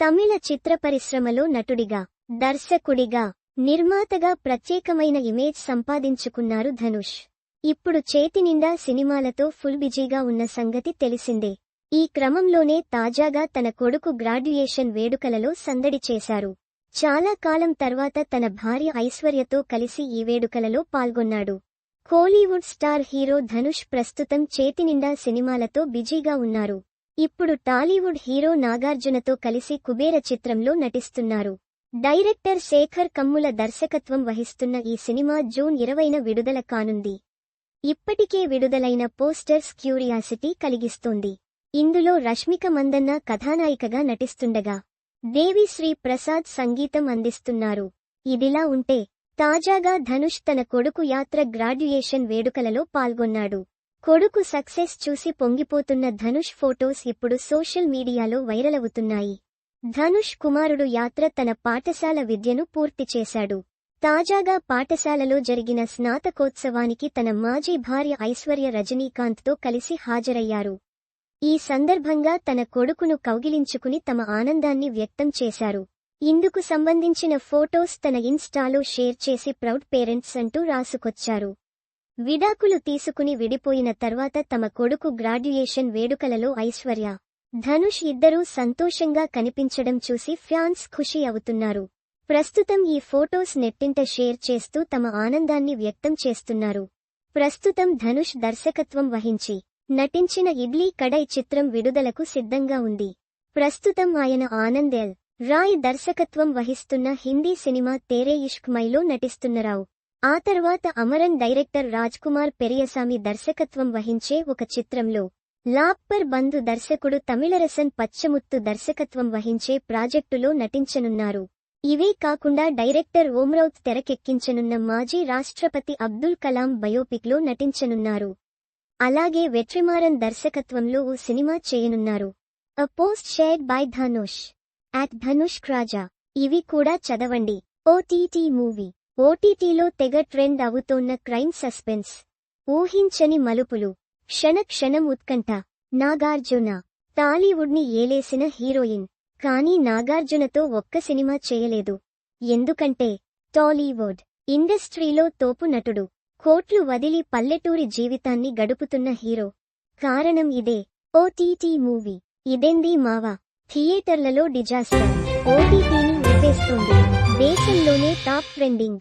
తమిళ చిత్ర పరిశ్రమలో నటుడిగా దర్శకుడిగా నిర్మాతగా ప్రత్యేకమైన ఇమేజ్ సంపాదించుకున్నారు ధనుష్. ఇప్పుడు చేతినిండా సినిమాలతో ఫుల్ బిజీగా ఉన్న సంగతి తెలిసిందే. ఈ క్రమంలోనే తాజాగా తన కొడుకు గ్రాడ్యుయేషన్ వేడుకలలో సందడి చేశారు. చాలా కాలం తర్వాత తన భార్య ఐశ్వర్యతో కలిసి ఈ వేడుకలలో పాల్గొన్నాడు. కోలీవుడ్ స్టార్ హీరో ధనుష్ ప్రస్తుతం చేతినిండా సినిమాలతో బిజీగా ఉన్నారు. ఇప్పుడు టాలీవుడ్ హీరో నాగార్జునతో కలిసి కుబేర చిత్రంలో నటిస్తున్నారు. డైరెక్టర్ శేఖర్ కమ్ముల దర్శకత్వం వహిస్తున్న ఈ సినిమా జూన్ ఇరవైన విడుదల కానుంది. ఇప్పటికే విడుదలైన పోస్టర్స్ క్యూరియాసిటీ కలిగిస్తోంది. ఇందులో రష్మిక మందన్న కథానాయికగా నటిస్తుండగా దేవిశ్రీ ప్రసాద్ సంగీతం అందిస్తున్నారు. ఇదిలా ఉంటే తాజాగా ధనుష్ తన కొడుకు యాత్ర గ్రాడ్యుయేషన్ వేడుకలలో పాల్గొన్నాడు. కొడుకు సక్సెస్ చూసి పొంగిపోతున్న ధనుష్ ఫోటోస్ ఇప్పుడు సోషల్ మీడియాలో వైరల్ అవుతున్నాయి. ధనుష్ కుమారుడు యాత్ర తన పాఠశాల విద్యను పూర్తి చేశాడు. తాజాగా పాఠశాలలో జరిగిన స్నాతకోత్సవానికి తన మాజీ భార్య ఐశ్వర్య రజనీకాంత్తో కలిసి హాజరయ్యారు. ఈ సందర్భంగా తన కొడుకును కౌగిలించుకుని తమ ఆనందాన్ని వ్యక్తం చేశారు. ఇందుకు సంబంధించిన ఫోటోస్ తన ఇన్స్టాలో షేర్ చేసి ప్రౌడ్ పేరెంట్స్ అంటూ రాసుకొచ్చారు. విడాకులు తీసుకుని విడిపోయిన తర్వాత తమ కొడుకు గ్రాడ్యుయేషన్ వేడుకలలో ఐశ్వర్య ధనుష్ ఇద్దరూ సంతోషంగా కనిపించడం చూసి ఫ్యాన్స్ ఖుషి అవుతున్నారు. ప్రస్తుతం ఈ ఫోటోస్ నెట్టింట షేర్ చేస్తూ తమ ఆనందాన్ని వ్యక్తం చేస్తున్నారు. ప్రస్తుతం ధనుష్ దర్శకత్వం వహించి నటించిన ఇడ్లీ కడై చిత్రం విడుదలకు సిద్ధంగా ఉంది. ప్రస్తుతం ఆయన ఆనందెల్ రాయ్ దర్శకత్వం వహిస్తున్న హిందీ సినిమా తేరే ఇష్క్ మైలో నటిస్తున్నరావు ఆ తర్వాత అమరన్ డైరెక్టర్ రాజ్కుమార్ పెరియసామి దర్శకత్వం వహించే ఒక చిత్రంలో లాప్పర్ బంధు దర్శకుడు తమిళరసన్ పచ్చముత్తు దర్శకత్వం వహించే ప్రాజెక్టులో నటించనున్నారు. ఇవే కాకుండా డైరెక్టర్ ఓమ్రౌత్ తెరకెక్కించనున్న మాజీ రాష్ట్రపతి అబ్దుల్ కలాం బయోపిక్లో నటించనున్నారు. అలాగే వెట్రిమారన్ దర్శకత్వంలో ఓ సినిమా చేయనున్నారు. A post shared by Dhanush at Dhanush క్రాజా ఇవి కూడా చదవండి. OTT movie. ఓటీటీలో తెగ ట్రెండ్ అవుతోన్న క్రైమ్ సస్పెన్స్. ఊహించని మలుపులు. క్షణ క్షణం ఉత్కంఠ. నాగార్జున. టాలీవుడ్ని ఏలేసిన హీరోయిన్. కానీ నాగార్జునతో ఒక్క సినిమా చేయలేదు. ఎందుకంటే టాలీవుడ్ ఇండస్ట్రీలో తోపు నటుడు. కోట్లు వదిలి పల్లెటూరి జీవితాన్ని గడుపుతున్న హీరో. కారణం ఇదే. OTT movie. ఇదెంది మావా? థియేటర్లలో డిజాస్టర్. ఓటీటీని చేస్తుంది. దేశంలోనే టాప్ ట్రెండింగ్.